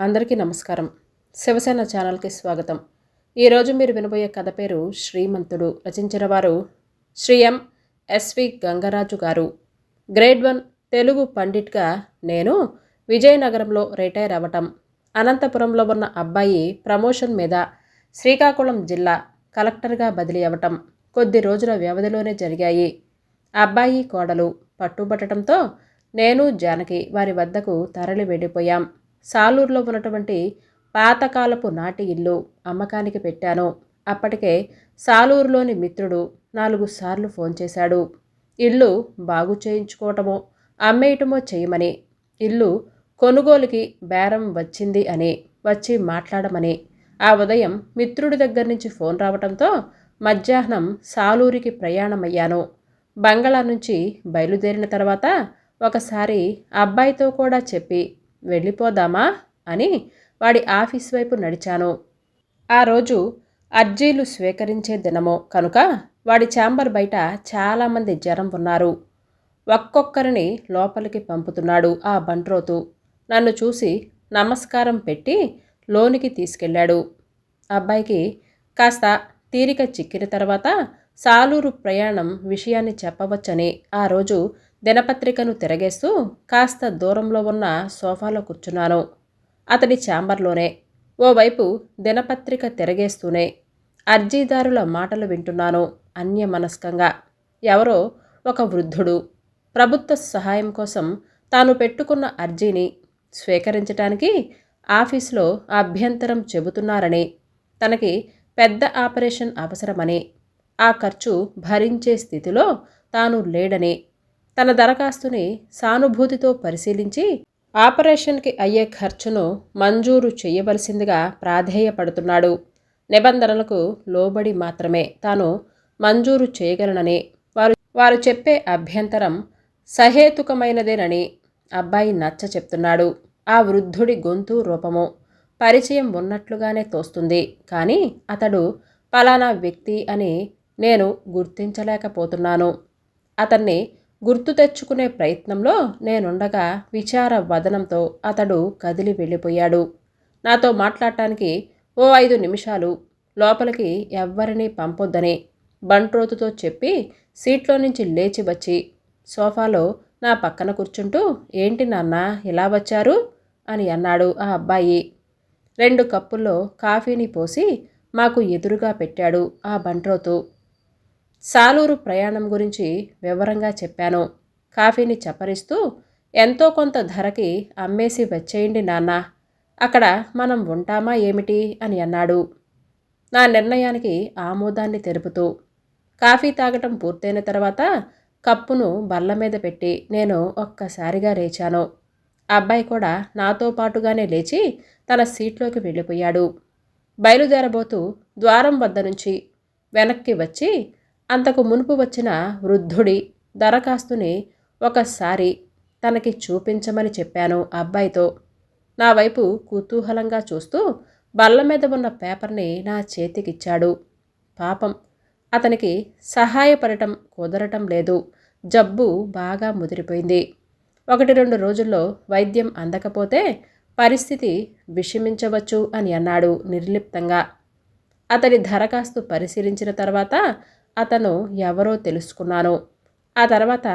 అందరికీ నమస్కారం. శివసేన ఛానల్కి స్వాగతం. ఈరోజు మీరు వినబోయే కథ పేరు శ్రీమంతుడు. రచించిన వారు శ్రీ ఎం. ఎస్వి గంగరాజు గారు. గ్రేడ్ వన్ తెలుగు పండిట్గా నేను విజయనగరంలో రిటైర్ అవ్వటం. అనంతపురంలో ఉన్న అబ్బాయి ప్రమోషన్ మీద శ్రీకాకుళం జిల్లా కలెక్టర్గా బదిలీ అవ్వటం కొద్ది రోజుల వ్యవధిలోనే జరిగాయి. అబ్బాయి కోడలు పట్టుబట్టడంతో నేను జానకి వారి వద్దకు తరలి వెళ్ళిపోయాం. సాలూరులో ఉన్నటువంటి పాతకాలపు నాటి ఇల్లు అమ్మకానికి పెట్టాను. అప్పటికే సాలూరులోని మిత్రుడు నాలుగు సార్లు ఫోన్ చేశాడు. ఇల్లు బాగు చేయించుకోవటమో అమ్మేయటమో చేయమని ఇల్లు కొనుగోలుకి బేరం వచ్చింది అని వచ్చి మాట్లాడమని. ఆ ఉదయం మిత్రుడి దగ్గర నుంచి ఫోన్ రావటంతో మధ్యాహ్నం సాలూరికి ప్రయాణమయ్యాను. బంగళా నుంచి బయలుదేరిన తర్వాత ఒకసారి అబ్బాయితో కూడా చెప్పి వెళ్ళిపోదామా అని వాడి ఆఫీస్ వైపు నడిచాను. ఆ రోజు అర్జీలు స్వీకరించే దినమో కనుక వాడి ఛాంబర్ బయట చాలామంది జనం ఉన్నారు. ఒక్కొక్కరిని లోపలికి పంపుతున్నాడు ఆ బంట్రోతు. నన్ను చూసి నమస్కారం పెట్టి లోనికి తీసుకెళ్ళాడు. అబ్బాయికి కాస్త తీరిక చిక్కిన తర్వాత సాలూరు ప్రయాణం విషయాన్ని చెప్పవచ్చని ఆ రోజు దినపత్రికను తిరగేస్తూ కాస్త దూరంలో ఉన్న సోఫాలో కూర్చున్నాను. అతడి ఛాంబర్లోనే. ఓవైపు దినపత్రిక తిరగేస్తూనే అర్జీదారుల మాటలు వింటున్నాను అన్యమనస్కంగా. ఎవరో ఒక వృద్ధుడు. ప్రభుత్వ సహాయం కోసం తాను పెట్టుకున్న అర్జీని స్వీకరించటానికి ఆఫీసులో అభ్యంతరం చెబుతున్నారని తనకి పెద్ద ఆపరేషన్ అవసరమని ఆ ఖర్చు భరించే స్థితిలో తాను లేడని తన దరఖాస్తుని సానుభూతితో పరిశీలించి ఆపరేషన్కి అయ్యే ఖర్చును మంజూరు చేయవలసిందిగా ప్రాధేయపడుతున్నాడు. నిబంధనలకు లోబడి మాత్రమే తాను మంజూరు చేయగలనని వారు వారు చెప్పే అభ్యంతరం సహేతుకమైనదేనని అబ్బాయి నచ్చ చెప్తున్నాడు. ఆ వృద్ధుడి గొంతు రూపము పరిచయం ఉన్నట్లుగానే తోస్తుంది. కానీ అతడు పలానా వ్యక్తి అని నేను గుర్తించలేకపోతున్నాను. అతన్ని గుర్తు తెచ్చుకునే ప్రయత్నంలో నేనుండగా విచార వదనంతో అతడు కదిలి వెళ్ళిపోయాడు. నాతో మాట్లాడటానికి ఓ ఐదు నిమిషాలు. లోపలికి ఎవ్వరినీ పంపొద్దని. బంట్రోతుతో చెప్పి సీట్లో నుంచి లేచి వచ్చి సోఫాలో నా పక్కన కూర్చుంటూ ఏంటి నాన్న ఇలా వచ్చారు? అని అన్నాడు ఆ అబ్బాయి. రెండు కప్పుల్లో కాఫీని పోసి మాకు ఎదురుగా పెట్టాడు ఆ బంట్రోతు. సాలూరు ప్రయాణం గురించి వివరంగా చెప్పాను. కాఫీని చప్పరిస్తూ ఎంతో కొంత ధరకి అమ్మేసి వచ్చేయండి నాన్న. అక్కడ మనం ఉంటామా ఏమిటి? అని అన్నాడు. నా నిర్ణయానికి ఆమోదాన్ని తెలుపుతూ. కాఫీ తాగటం పూర్తయిన తర్వాత కప్పును బల్ల మీద పెట్టి నేను ఒక్కసారిగా లేచాను. అబ్బాయి కూడా నాతో పాటుగానే లేచి తన సీట్లోకి వెళ్ళిపోయాడు. బయలుదేరబోతూ ద్వారం వద్ద నుంచి వెనక్కి వచ్చి అంతకు మునుపు వచ్చిన వృద్ధుడి దరఖాస్తుని ఒకసారి తనకి చూపించమని చెప్పాను అబ్బాయితో. నా వైపు కుతూహలంగా చూస్తూ బల్ల మీద ఉన్న పేపర్ని నా చేతికిచ్చాడు. పాపం అతనికి సహాయపడటం కుదరటం లేదు. జబ్బు బాగా ముదిరిపోయింది. ఒకటి రెండు రోజుల్లో వైద్యం అందకపోతే పరిస్థితి విషమించవచ్చు అని అన్నాడు నిర్లిప్తంగా. అతడి దరఖాస్తు పరిశీలించిన తర్వాత అతను ఎవరో తెలుసుకున్నాను. ఆ తర్వాత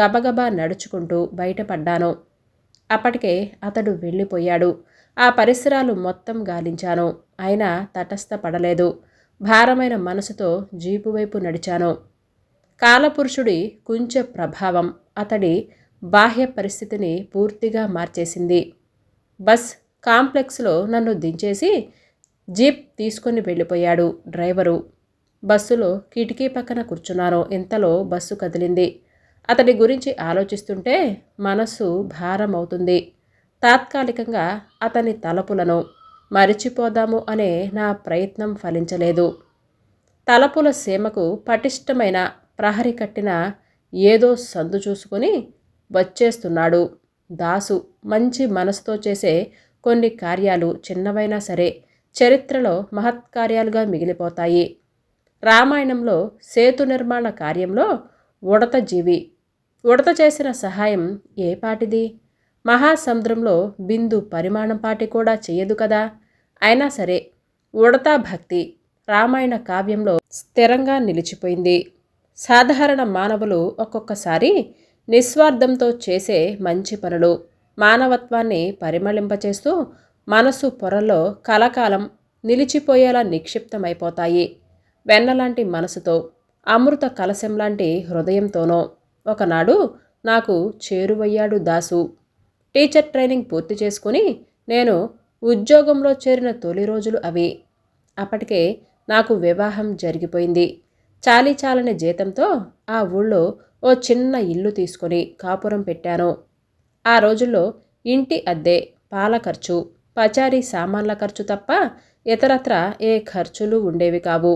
గబగబా నడుచుకుంటూ బయటపడ్డాను. అప్పటికే అతడు వెళ్ళిపోయాడు. ఆ పరిసరాలు మొత్తం గాలించాను. అయినా తటస్థపడలేదు. భారమైన మనసుతో జీపు వైపు నడిచాను. కాలపురుషుడి కుంచ ప్రభావం అతడి బాహ్య పరిస్థితిని పూర్తిగా మార్చేసింది. బస్ కాంప్లెక్స్లో నన్ను దించేసి జీప్ తీసుకొని వెళ్ళిపోయాడు డ్రైవరు. బస్సులో కిటికీ పక్కన కూర్చున్నాను ఇంతలో బస్సు కదిలింది. అతడి గురించి ఆలోచిస్తుంటే మనస్సు భారం అవుతుంది తాత్కాలికంగా అతని తలపులను మరిచిపోదాము అనే నా ప్రయత్నం ఫలించలేదు. తలపుల సీమకు పటిష్టమైన ప్రహరి కట్టిన ఏదో సందు చూసుకొని వచ్చేస్తున్నాడు. దాసు మంచి మనసుతో చేసే కొన్ని కార్యాలు చిన్నవైనా సరే చరిత్రలో మహత్కార్యాలుగా మిగిలిపోతాయి. రామాయణంలో సేతు నిర్మాణ కార్యంలో ఉడత జీవి. ఉడత చేసిన సహాయం ఏ పాటిది? మహాసముద్రంలో బిందు పరిమాణం పాటి కూడా చెయ్యదు కదా? అయినా సరే ఉడతా భక్తి రామాయణ కావ్యంలో స్థిరంగా నిలిచిపోయింది. సాధారణ మానవులు ఒక్కొక్కసారి నిస్వార్థంతో చేసే మంచి పనులు. మానవత్వాన్ని పరిమళింపచేస్తూ మనసు పొరల్లో కలకాలం నిలిచిపోయేలా నిక్షిప్తమైపోతాయి. వెన్నలాంటి మనసుతో అమృత కలశం లాంటి హృదయంతోనో ఒకనాడు నాకు చేరువయ్యాడు దాసు. టీచర్ ట్రైనింగ్ పూర్తి చేసుకుని నేను ఉద్యోగంలో చేరిన తొలి రోజులు అవి. అప్పటికే నాకు వివాహం జరిగిపోయింది. చాలీ చాలని జీతంతో ఆ ఊళ్ళో ఓ చిన్న ఇల్లు తీసుకొని కాపురం పెట్టాను. ఆ రోజుల్లో ఇంటి అద్దె పాల ఖర్చు పచారీ సామాన్ల ఖర్చు తప్ప ఇతరత్ర ఏ ఖర్చులు ఉండేవి కావు.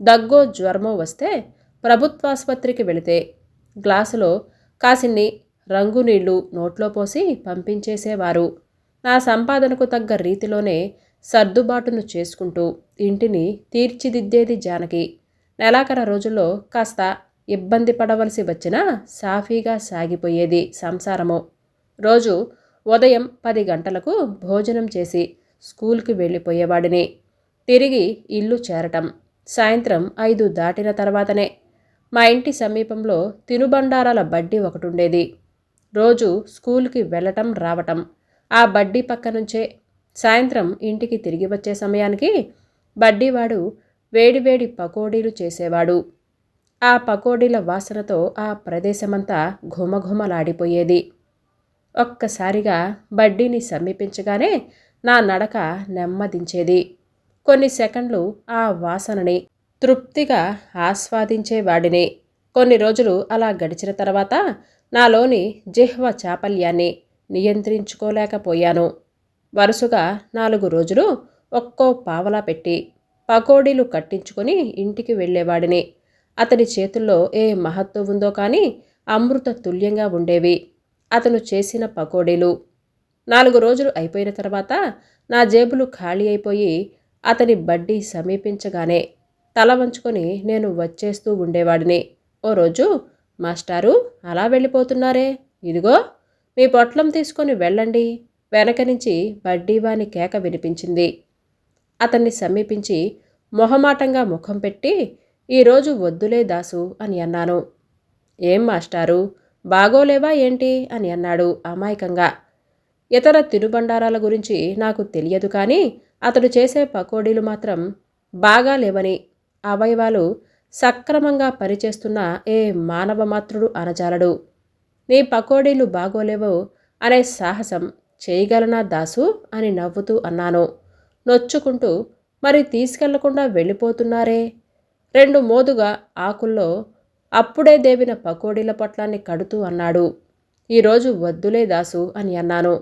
దగ్గో జ్వరమో వస్తే ప్రభుత్వాసుపత్రికి వెళితే గ్లాసులో కాసిన్ని రంగు నీళ్ళు నోట్లో పోసి పంపించేసేవారు. నా సంపాదనకు తగ్గ రీతిలోనే సర్దుబాటును చేసుకుంటూ ఇంటిని తీర్చిదిద్దేది జానకి. నెలాఖర రోజుల్లో కాస్త ఇబ్బంది పడవలసి వచ్చినా సాఫీగా సాగిపోయేది సంసారము. రోజు ఉదయం పది గంటలకు భోజనం చేసి స్కూల్కి వెళ్ళిపోయేవాడిని. తిరిగి ఇల్లు చేరటం. సాయంత్రం ఐదు దాటిన తర్వాతనే మా ఇంటి సమీపంలో తినుబండారాల బడ్డీ ఒకటి ఉండేది రోజు స్కూల్కి వెళ్ళటం రావటం. ఆ బడ్డీ పక్క నుంచే సాయంత్రం ఇంటికి తిరిగి వచ్చే సమయానికి బడ్డీవాడు వేడివేడి పకోడీలు చేసేవాడు. ఆ పకోడీల వాసనతో ఆ ప్రదేశమంతా ఘుమఘుమలాడిపోయేది. ఒక్కసారిగా బడ్డీని సమీపించగానే నా నడక నెమ్మదించేది. కొన్ని సెకండ్లు ఆ వాసనని తృప్తిగా ఆస్వాదించేవాడిని కొన్ని రోజులు అలా గడిచిన తర్వాత నాలోని జిహ్వ చాపల్యాన్ని నియంత్రించుకోలేకపోయాను. వరుసగా నాలుగు రోజులు ఒక్కో పావలా పెట్టి పకోడీలు కట్టించుకొని ఇంటికి వెళ్ళేవాడిని. అతని చేతుల్లో ఏ మహత్వం ఉందో కానీ అమృత తుల్యంగా ఉండేవి. అతను చేసిన పకోడీలు. నాలుగు రోజులు అయిపోయిన తర్వాత నా జేబులు ఖాళీ అయిపోయి అతని బడ్డీ సమీపించగానే తల వంచుకొని నేను వచ్చేస్తూ ఉండేవాడిని. ఓ రోజు మాస్టారు అలా వెళ్ళిపోతున్నారే? ఇదిగో మీ పొట్లం తీసుకొని వెళ్ళండి. వెనక నుంచి బడ్డీవాని కేక వినిపించింది. అతన్ని సమీపించి మొహమాటంగా ముఖం పెట్టి ఈరోజు వద్దులే దాసు అని అన్నాను. ఏం మాస్టారు? బాగోలేవా ఏంటి? అని అన్నాడు అమాయకంగా. ఇతర తినుబండారాల గురించి నాకు తెలియదు కానీ అతడు చేసే పకోడీలు మాత్రం బాగా లేవని అవయవాలు సక్రమంగా పనిచేస్తున్న ఏ మానవ మాత్రుడు అనజాలడు. నీ పకోడీలు బాగోలేవో అనే సాహసం చేయగలనా దాసు? అని నవ్వుతూ అన్నాను. నొచ్చుకుంటూ మరి తీసుకెళ్ళకుండా వెళ్ళిపోతున్నారే? రెండు మోదుగా ఆకుల్లో అప్పుడే దేవిన పకోడీల పొట్లాన్ని కడుతూ అన్నాడు. ఈరోజు వద్దులే దాసు అని అన్నాను.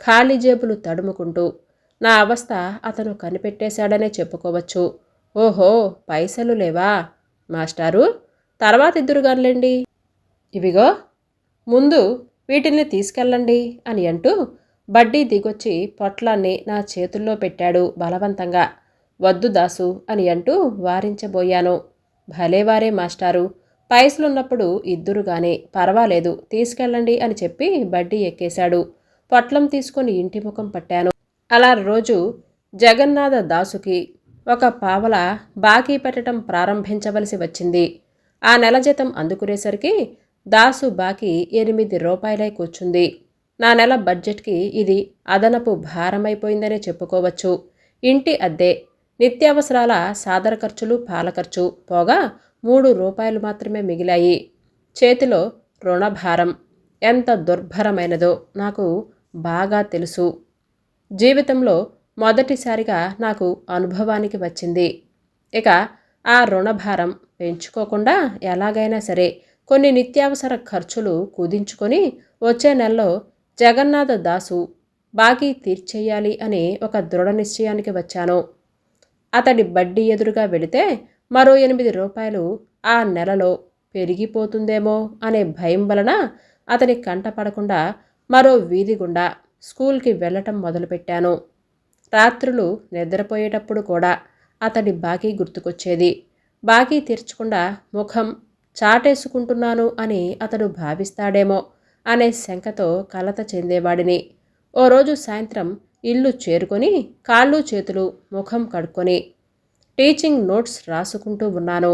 ఖాళీ జేబులు తడుముకుంటూ. నా అవస్థ అతను కనిపెట్టేశాడనే చెప్పుకోవచ్చు. ఓహో పైసలు లేవా? మాస్టారు తర్వాత ఇద్దరుగానులేండి ఇవిగో ముందు వీటిల్ని తీసుకెళ్ళండి అని అంటూ బడ్డీ దిగొచ్చి పొట్లాన్ని నా చేతుల్లో పెట్టాడు బలవంతంగా. వద్దు దాసు అని అంటూ వారించబోయాను. భలేవారే మాస్టారు పైసలున్నప్పుడు ఇద్దరుగానే పర్వాలేదు తీసుకెళ్ళండి అని చెప్పి బడ్డీ ఎక్కేశాడు. పొట్లం తీసుకొని ఇంటి ముఖం పట్టాను. అలా రోజు జగన్నాథ దాసుకి ఒక పావల బాకీ పెట్టడం ప్రారంభించవలసి వచ్చింది. ఆ నెల జీతం అందుకునేసరికి దాసు బాకీ ఎనిమిది రూపాయలై కూర్చుంది. నా నెల బడ్జెట్కి ఇది అదనపు భారమైపోయిందనే చెప్పుకోవచ్చు. ఇంటి అద్దె నిత్యావసరాల సాదర ఖర్చులు పాల ఖర్చు పోగా మూడు రూపాయలు మాత్రమే మిగిలాయి. చేతిలో రుణభారం. ఎంత దుర్భరమైనదో నాకు బాగా తెలుసు. జీవితంలో మొదటిసారిగా నాకు అనుభవానికి వచ్చింది. ఇక ఆ రుణభారం పెంచుకోకుండా ఎలాగైనా సరే కొన్ని నిత్యావసర ఖర్చులు కుదించుకొని వచ్చే నెలలో జగన్నాథ దాసు బాకీ తీర్చేయాలి అని ఒక దృఢ నిశ్చయానికి వచ్చాను. అతడి బడ్డీ ఎదురుగా వెళితే మరో ఎనిమిది రూపాయలు ఆ నెలలో పెరిగిపోతుందేమో అనే భయం వలన అతని కంటపడకుండా మరో వీధి గుండా స్కూల్కి వెళ్ళటం మొదలుపెట్టాను. రాత్రులు నిద్రపోయేటప్పుడు కూడా అతడి బాకీ గుర్తుకొచ్చేది. బాకీ తీర్చకుండా ముఖం చాటేసుకుంటున్నాను అని అతడు భావిస్తాడేమో అనే శంకతో కలత చెందేవాడిని. ఓ రోజు సాయంత్రం ఇల్లు చేరుకొని కాళ్ళు చేతులు ముఖం కడుక్కొని టీచింగ్ నోట్స్ రాసుకుంటూ ఉన్నాను.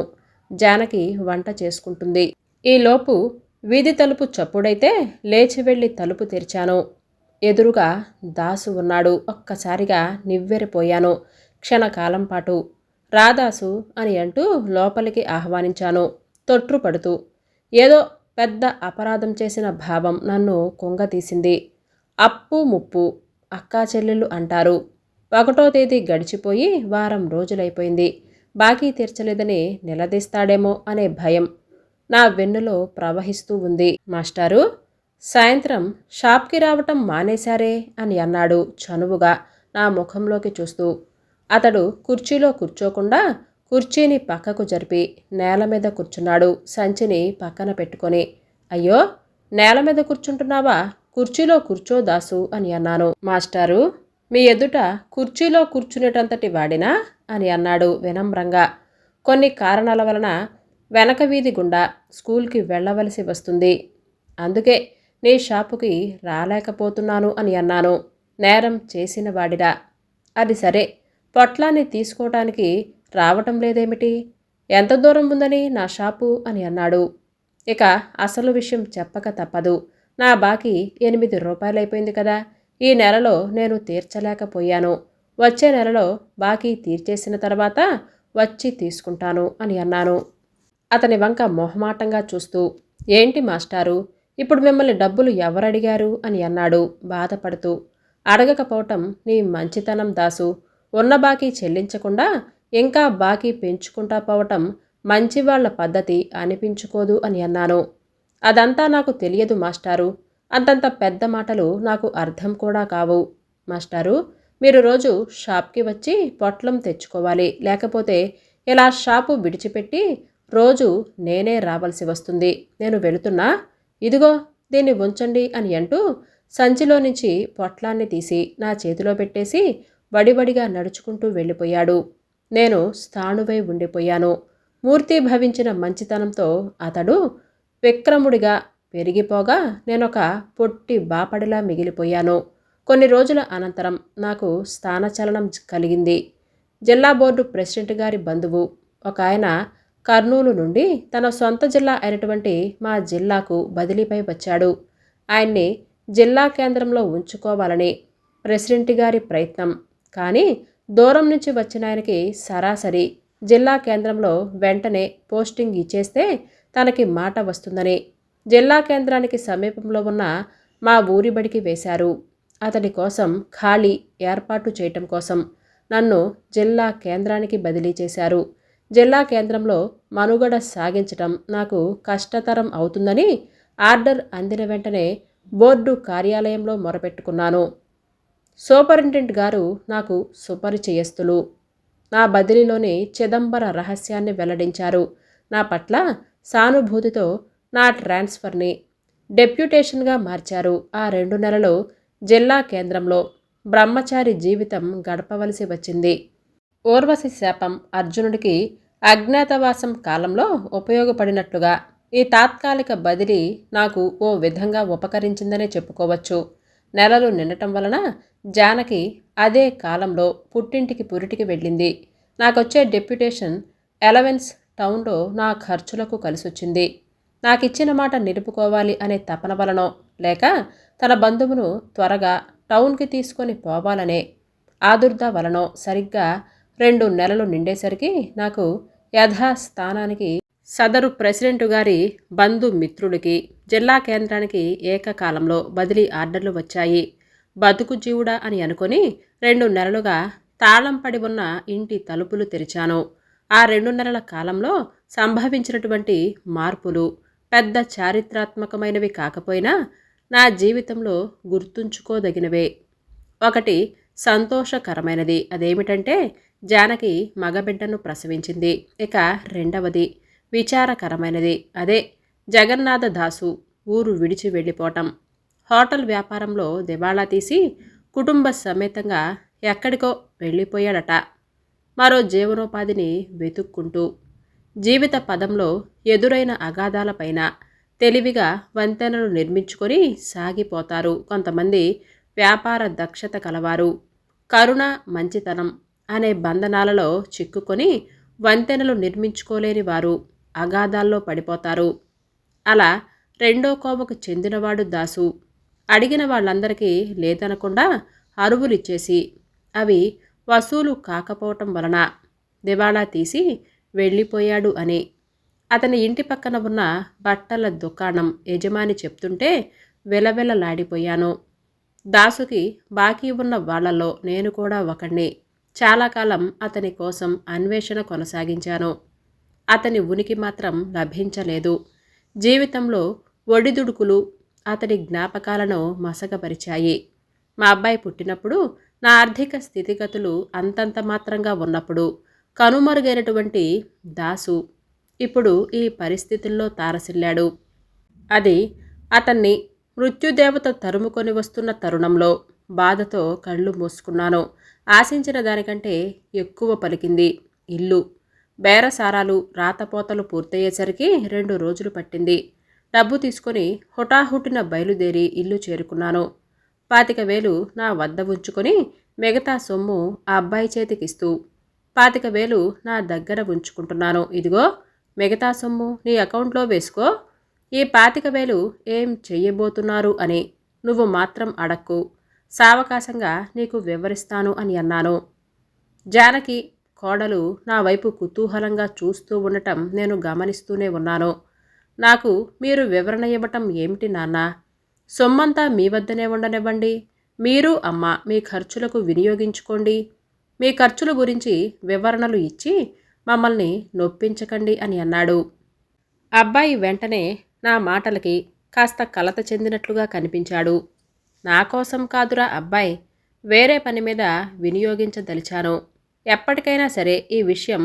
జానకి వంట చేసుకుంటుంది. ఈలోపు వీధి తలుపు చప్పుడైతే లేచి వెళ్ళి తలుపు తెరిచాను. ఎదురుగా దాసు ఉన్నాడు. ఒక్కసారిగా నివ్వెరిపోయాను. క్షణకాలం పాటు రాదాసు అని అంటూ లోపలికి ఆహ్వానించాను. తొట్రుపడుతూ ఏదో పెద్ద అపరాధం చేసిన భావం నన్ను కుంగతీసింది. అప్పు ముప్పు అక్కా చెల్లెళ్ళు అంటారు. ఒకటో తేదీ గడిచిపోయి వారం రోజులైపోయింది. బాకీ తీర్చలేదని నిలదీస్తాడేమో అనే భయం నా వెన్నులో ప్రవహిస్తూ ఉంది. మాస్టారు సాయంత్రం షాప్కి రావటం మానేశారే అని అన్నాడు చనువుగా నా ముఖంలోకి చూస్తూ. అతడు కుర్చీలో కూర్చోకుండా కుర్చీని పక్కకు జరిపి నేల మీద కూర్చున్నాడు సంచిని పక్కన పెట్టుకొని. అయ్యో నేల మీద కూర్చుంటున్నావా? కుర్చీలో కూర్చో దాసు అని అన్నాను. మాస్టారు మీ ఎదుట కుర్చీలో కూర్చునేటంతటి వాడినా? అని అన్నాడు వినమ్రంగా. కొన్ని కారణాల వలన వెనక వీధి గుండా స్కూల్కి వెళ్ళవలసి వస్తుంది. అందుకే నీ షాపుకి రాలేకపోతున్నాను అని అన్నాను. నేరం చేసిన వాడిరా. అది సరే. పొట్లాన్ని తీసుకోవటానికి రావటం లేదేమిటి? ఎంత దూరం ఉందని నా షాపు? అని అన్నాడు. ఇక అసలు విషయం చెప్పక తప్పదు. నా బాకీ ఎనిమిది రూపాయలైపోయింది కదా. ఈ నెలలో నేను తీర్చలేకపోయాను. వచ్చే నెలలో బాకీ తీర్చేసిన తర్వాత వచ్చి తీసుకుంటాను అని అన్నాను. అతని వంక మొహమాటంగా చూస్తూ ఏంటి మాస్టారు? ఇప్పుడు మిమ్మల్ని డబ్బులు ఎవరడిగారు అని అన్నాడు. బాధపడుతూ అడగకపోవటం నీ మంచితనం దాసు. ఉన్న బాకీ చెల్లించకుండా ఇంకా బాకీ పెంచుకుంటా పోవటం మంచివాళ్ళ పద్ధతి అనిపించుకోదు అని అన్నాను. అదంతా నాకు తెలియదు మాస్టారు. అంతంత పెద్ద మాటలు నాకు అర్థం కూడా కావు. మాస్టారు మీరు రోజు షాప్కి వచ్చి పొట్లం తెచ్చుకోవాలి. లేకపోతే ఇలా షాపు విడిచిపెట్టి రోజు నేనే రావాల్సి వస్తుంది. నేను వెళుతున్నా ఇదిగో దీన్ని ఉంచండి అని అంటూ సంచిలో నుంచి పొట్లాన్ని తీసి నా చేతిలో పెట్టేసి వడివడిగా నడుచుకుంటూ వెళ్ళిపోయాడు. నేను స్థాణువై ఉండిపోయాను. మూర్తి భవించిన మంచితనంతో అతడు విక్రముడిగా పెరిగిపోగా నేనొక పొట్టి బాపడిలా మిగిలిపోయాను. కొన్ని రోజుల అనంతరం నాకు స్థానచలనం కలిగింది. జిల్లా బోర్డు ప్రెసిడెంట్ గారి బంధువు ఒక ఆయన కర్నూలు నుండి తన సొంత జిల్లా అయినటువంటి మా జిల్లాకు బదిలీపై వచ్చాడు. ఆయన్ని జిల్లా కేంద్రంలో ఉంచుకోవాలని ప్రెసిడెంట్ గారి ప్రయత్నం. కానీ దూరం నుంచి వచ్చిన ఆయనకి సరాసరి జిల్లా కేంద్రంలో వెంటనే పోస్టింగ్ ఇచ్చేస్తే తనకి మాట వస్తుందని జిల్లా కేంద్రానికి సమీపంలో ఉన్న మా ఊరి బడికి వేశారు. అతడి కోసం ఖాళీ ఏర్పాటు చేయటం కోసం నన్ను జిల్లా కేంద్రానికి బదిలీ చేశారు. జిల్లా కేంద్రంలో మనుగడ సాగించటం నాకు కష్టతరం అవుతుందని ఆర్డర్ అందిన వెంటనే బోర్డు కార్యాలయంలో మొరపెట్టుకున్నాను. సూపరింటెండెంట్ గారు నాకు సుపరిచయస్తులు. నా బదిలీలోని చిదంబర రహస్యాన్ని వెల్లడించారు. నా పట్ల సానుభూతితో నా ట్రాన్స్ఫర్ని డెప్యుటేషన్గా మార్చారు ఆ రెండు నెలలు జిల్లా కేంద్రంలో బ్రహ్మచారి జీవితం గడపవలసి వచ్చింది. ఊర్వశి శాపం అర్జునుడికి అజ్ఞాతవాసం కాలంలో ఉపయోగపడినట్లుగా ఈ తాత్కాలిక బదిలీ నాకు ఓ విధంగా ఉపకరించిందనే చెప్పుకోవచ్చు. నెలలు నిండటం వలన జానకి అదే కాలంలో పుట్టింటికి పురిటికి వెళ్ళింది. నాకొచ్చే డెప్యుటేషన్ ఎలవెన్స్ టౌన్లో నా ఖర్చులకు కలిసొచ్చింది. నాకిచ్చిన మాట నిలుపుకోవాలి అనే తపన వలనో లేక తన బంధువును త్వరగా టౌన్కి తీసుకొని పోవాలనే ఆదుర్ద వలనో సరిగ్గా రెండు నెలలు నిండేసరికి నాకు యథాస్థానానికి సదరు ప్రెసిడెంటు గారి బంధు మిత్రుడికి జిల్లా కేంద్రానికి ఏకకాలంలో బదిలీ ఆర్డర్లు వచ్చాయి. బతుకు జీవుడా అని అనుకొని రెండు నెలలుగా తాళం పడి ఉన్న ఇంటి తలుపులు తెరిచాను. ఆ రెండు నెలల కాలంలో సంభవించినటువంటి మార్పులు పెద్ద చారిత్రాత్మకమైనవి కాకపోయినా నా జీవితంలో గుర్తుంచుకోదగినవే. ఒకటి సంతోషకరమైనది. అదేమిటంటే జానకి మగబిడ్డను ప్రసవించింది. ఇక రెండవది విచారకరమైనది. అదే జగన్నాథ దాసు ఊరు విడిచి వెళ్ళిపోవటం. హోటల్ వ్యాపారంలో దివాళా తీసి కుటుంబ సమేతంగా ఎక్కడికో వెళ్ళిపోయాడట. మరో జీవనోపాధిని వెతుక్కుంటూ జీవిత పదంలో ఎదురైన అగాధాలపైన తెలివిగా వంతెనలు నిర్మించుకొని సాగిపోతారు కొంతమంది వ్యాపార దక్షత కలవారు. కరుణ మంచితనం అనే బంధనాలలో చిక్కుకొని వంతెనలు నిర్మించుకోలేని వారు అగాధాల్లో పడిపోతారు. అలా రెండో కోవకు చెందినవాడు దాసు. అడిగిన వాళ్ళందరికీ లేదనకుండా అరువులిచ్చేసి అవి వసూలు కాకపోవటం వలన దివాళా తీసి వెళ్ళిపోయాడు అని. అతని ఇంటి పక్కన ఉన్న బట్టల దుకాణం యజమాని చెప్తుంటే వెలవెలలాడిపోయాను. దాసుకి బాకీ ఉన్న వాళ్ళలో నేను కూడా ఒకణ్ణి. చాలా కాలం అతని కోసం అన్వేషణ కొనసాగించాను. అతని ఉనికి మాత్రం లభించలేదు. జీవితంలో ఒడిదుడుకులు అతని జ్ఞాపకాలను మసకపరిచాయి. మా అబ్బాయి పుట్టినప్పుడు నా ఆర్థిక స్థితిగతులు అంతంత మాత్రంగా ఉన్నప్పుడు కనుమరుగైనటువంటి దాసు ఇప్పుడు ఈ పరిస్థితుల్లో తారసిల్లాడు. అది అతన్ని మృత్యుదేవత తరుముకొని వస్తున్న తరుణంలో బాధతో కళ్ళు మూసుకున్నాను. ఆశించిన దానికంటే ఎక్కువ పలికింది ఇల్లు. బేరసారాలు రాతపోతలు పూర్తయ్యేసరికి రెండు రోజులు పట్టింది. డబ్బు తీసుకొని హుటాహుటిన బయలుదేరి ఇల్లు చేరుకున్నాను. పాతిక వేలు నా వద్ద ఉంచుకొని మిగతా సొమ్ము ఆ అబ్బాయి చేతికిస్తూ పాతిక వేలు నా దగ్గర ఉంచుకుంటున్నాను. ఇదిగో మిగతా సొమ్ము నీ అకౌంట్లో వేసుకో. ఈ పాతిక వేలు ఏం చెయ్యబోతున్నారు అని నువ్వు మాత్రం అడక్కు. సావకాశంగా నీకు వివరిస్తాను అని అన్నాను. జానకి కోడలు నా వైపు కుతూహలంగా చూస్తూ ఉండటం నేను గమనిస్తూనే ఉన్నాను. నాకు మీరు వివరణ ఇవ్వటం ఏమిటి నాన్న? సొమ్మంతా మీ వద్దనే ఉండనివ్వండి. మీరు అమ్మ మీ ఖర్చులకు వినియోగించుకోండి. మీ ఖర్చుల గురించి వివరణలు ఇచ్చి మమ్మల్ని నొప్పించకండి అని అన్నాడు. అబ్బాయి వెంటనే నా మాటలకి కాస్త కలత చెందినట్లుగా కనిపించాడు. నా కోసం కాదురా అబ్బాయి. వేరే పని మీద వినియోగించదలిచాను. ఎప్పటికైనా సరే ఈ విషయం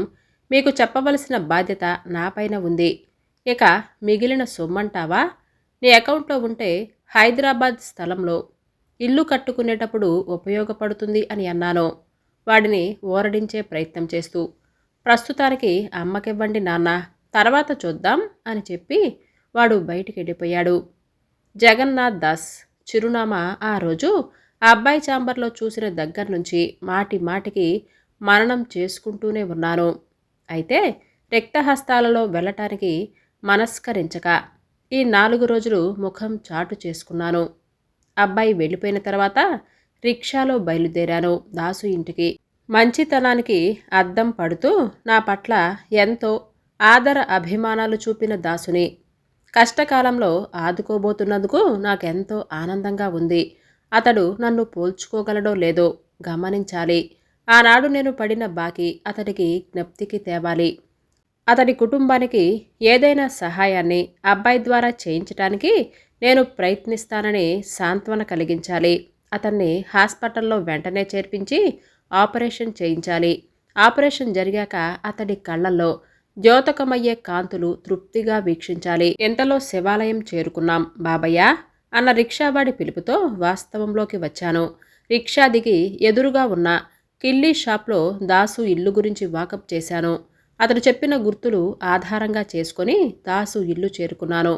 మీకు చెప్పవలసిన బాధ్యత నాపైన ఉంది. ఇక మిగిలిన సొమ్మంటావా? నీ అకౌంట్లో ఉంటే హైదరాబాద్ స్థలంలో ఇల్లు కట్టుకునేటప్పుడు ఉపయోగపడుతుంది అని అన్నాను. వాడిని ఓరడించే ప్రయత్నం చేస్తూ ప్రస్తుతానికి అమ్మకివ్వండి నాన్న తర్వాత చూద్దాం అని చెప్పి వాడు బయటికి వెళ్ళిపోయాడు జగన్నాథ్ దాస్ చిరునామా ఆ రోజు ఆ అబ్బాయి ఛాంబర్లో చూసిన దగ్గర నుంచి మాటి మాటికి మననం చేసుకుంటూనే ఉన్నాను. అయితే రక్తహస్తాలలో వెళ్ళటానికి మనస్కరించక ఈ నాలుగు రోజులు ముఖం చాటు చేసుకున్నాను. అబ్బాయి వెళ్ళిపోయిన తర్వాత రిక్షాలో బయలుదేరాను దాసు ఇంటికి. మంచితనానికి అద్దం పడుతూ నా పట్ల ఎంతో ఆదర అభిమానాలు చూపిన దాసుని కష్టకాలంలో ఆదుకోబోతున్నందుకు నాకెంతో ఆనందంగా ఉంది. అతడు నన్ను పోల్చుకోగలడో లేదో గమనించాలి. ఆనాడు నేను పడిన బాకీ అతడికి జ్ఞప్తికి తేవాలి. అతడి కుటుంబానికి ఏదైనా సహాయాన్ని అబ్బాయి ద్వారా చేయించటానికి నేను ప్రయత్నిస్తానని సాంత్వన కలిగించాలి. అతన్ని హాస్పిటల్లో వెంటనే చేర్పించి ఆపరేషన్ చేయించాలి. ఆపరేషన్ జరిగాక అతడి కళ్ళల్లో ద్యోతకమయ్యే కాంతులు తృప్తిగా వీక్షించాలి. ఎంతలో శివాలయం చేరుకున్నాం? బాబయ్య! అన్న రిక్షావాడి పిలుపుతో వాస్తవంలోకి వచ్చాను. రిక్షా దిగి ఎదురుగా ఉన్న కిల్లీ షాప్లో దాసు ఇల్లు గురించి వాకప్ చేశాను. అతడు చెప్పిన గుర్తులు ఆధారంగా చేసుకొని దాసు ఇల్లు చేరుకున్నాను.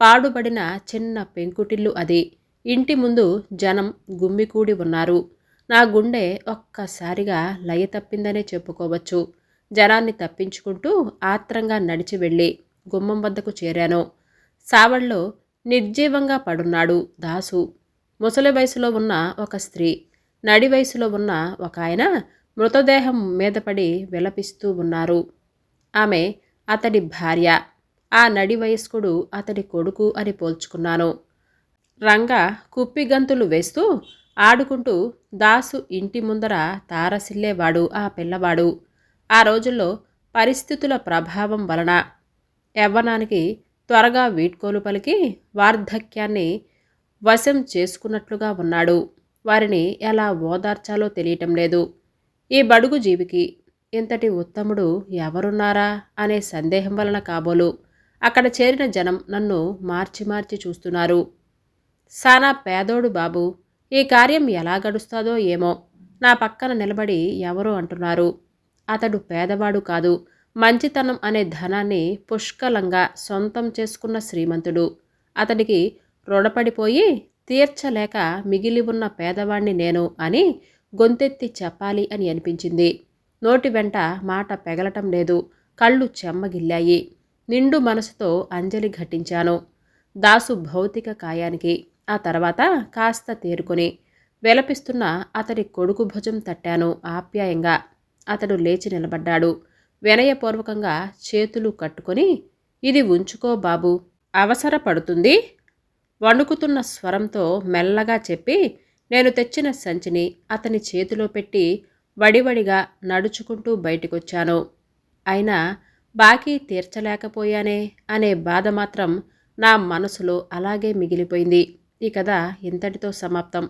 పాడుబడిన చిన్న పెంకుటిల్లు అది. ఇంటి ముందు జనం గుమ్మికూడి ఉన్నారు. నా గుండె ఒక్కసారిగా లయ తప్పిందనే చెప్పుకోవచ్చు. జనాన్ని తప్పించుకుంటూ ఆత్రంగా నడిచి వెళ్ళి గుమ్మం వద్దకు చేరాను. సావళ్ళలో నిర్జీవంగా పడున్నాడు దాసు. ముసలి వయసులో ఉన్న ఒక స్త్రీ నడి వయసులో ఉన్న ఒక ఆయన మృతదేహం మీద పడి విలపిస్తూ ఉన్నారు. ఆమె అతడి భార్య. ఆ నడి వయస్కుడు అతడి కొడుకు అని పోల్చుకున్నాను. రంగ కుప్పిగంతులు వేస్తూ ఆడుకుంటూ దాసు ఇంటి ముందర తారసిల్లేవాడు ఆ పిల్లవాడు. ఆ రోజుల్లో పరిస్థితుల ప్రభావం వలన యవ్వనానికి త్వరగా వీడ్కోలు పలికి వార్ధక్యాన్ని వశం చేసుకున్నట్లుగా ఉన్నాడు. వారిని ఎలా ఓదార్చాలో తెలియటం లేదు. ఈ బడుగు జీవికి ఇంతటి ఉత్తముడు ఎవరున్నారా అనే సందేహం వలన కాబోలు. అక్కడ చేరిన జనం నన్ను మార్చి మార్చి చూస్తున్నారు. సానా పేదోడు బాబు ఈ కార్యం ఎలా గడుస్తాదో ఏమో నా పక్కన నిలబడి ఎవరు అంటున్నారు. అతడు పేదవాడు కాదు. మంచితనం అనే ధనాన్ని పుష్కలంగా సొంతం చేసుకున్న శ్రీమంతుడు. అతడికి రుణపడిపోయి తీర్చలేక మిగిలి ఉన్న పేదవాణ్ణి నేను అని గొంతెత్తి చెప్పాలి అని అనిపించింది. నోటి వెంట మాట పెగలటం లేదు. కళ్ళు చెమ్మగిల్లాయి. నిండు మనసుతో అంజలి ఘటించాను. దాసు భౌతిక కాయానికి ఆ తర్వాత కాస్త తేరుకొని విలపిస్తున్న అతడి కొడుకు భుజం తట్టాను ఆప్యాయంగా. అతడు లేచి నిలబడ్డాడు. వినయపూర్వకంగా చేతులు కట్టుకొని ఇది ఉంచుకో బాబు అవసరపడుతుంది. వణుకుతున్న స్వరంతో మెల్లగా చెప్పి నేను తెచ్చిన సంచిని అతని చేతిలో పెట్టి వడివడిగా నడుచుకుంటూ బయటికొచ్చాను. అయినా బాకీ తీర్చలేకపోయానే అనే బాధ మాత్రం నా మనసులో అలాగే మిగిలిపోయింది. ఈ కథ ఇంతటితో సమాప్తం.